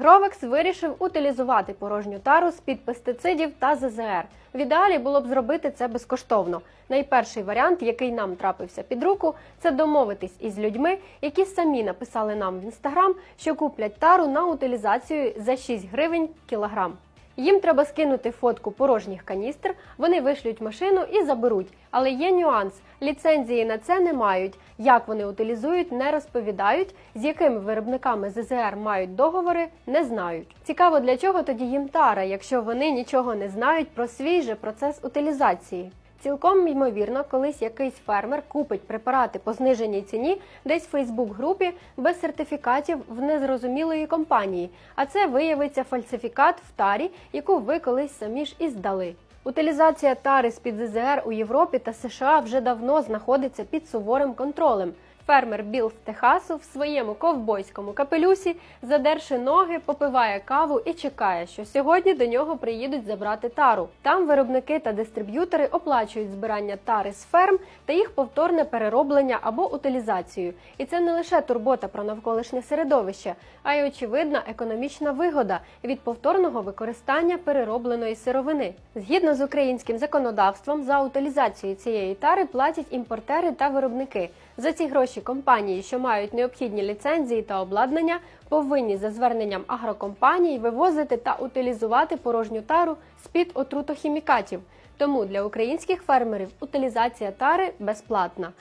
Гровекс вирішив утилізувати порожню тару з-під пестицидів та ЗЗР. В ідеалі було б зробити це безкоштовно. Найперший варіант, який нам трапився під руку, це домовитись із людьми, які самі написали нам в інстаграм, що куплять тару на утилізацію за 6 гривень кілограм. Їм треба скинути фотку порожніх каністр, вони вишлють машину і заберуть. Але є нюанс: ліцензії на це не мають. Як вони утилізують, не розповідають. З якими виробниками ЗЗР мають договори, не знають. Цікаво, для чого тоді їм тара, якщо вони нічого не знають про свій же процес утилізації. Цілком ймовірно, колись якийсь фермер купить препарати по зниженій ціні десь в Фейсбук-групі без сертифікатів в незрозумілої компанії, а це виявиться фальсифікат в тарі, яку ви колись самі ж і здали. Утилізація тари з-під ЗЗР у Європі та США вже давно знаходиться під суворим контролем. Фермер Білл з Техасу в своєму ковбойському капелюсі, задерши ноги, попиває каву і чекає, що сьогодні до нього приїдуть забрати тару. Там виробники та дистриб'ютори оплачують збирання тари з ферм та їх повторне перероблення або утилізацію. І це не лише турбота про навколишнє середовище, а й очевидна економічна вигода від повторного використання переробленої сировини. Згідно з українським законодавством, за утилізацію цієї тари платять імпортери та виробники. За ці гроші компанії, що мають необхідні ліцензії та обладнання, повинні за зверненням агрокомпаній вивозити та утилізувати порожню тару з-під отрутохімікатів. Тому для українських фермерів утилізація тари безплатна.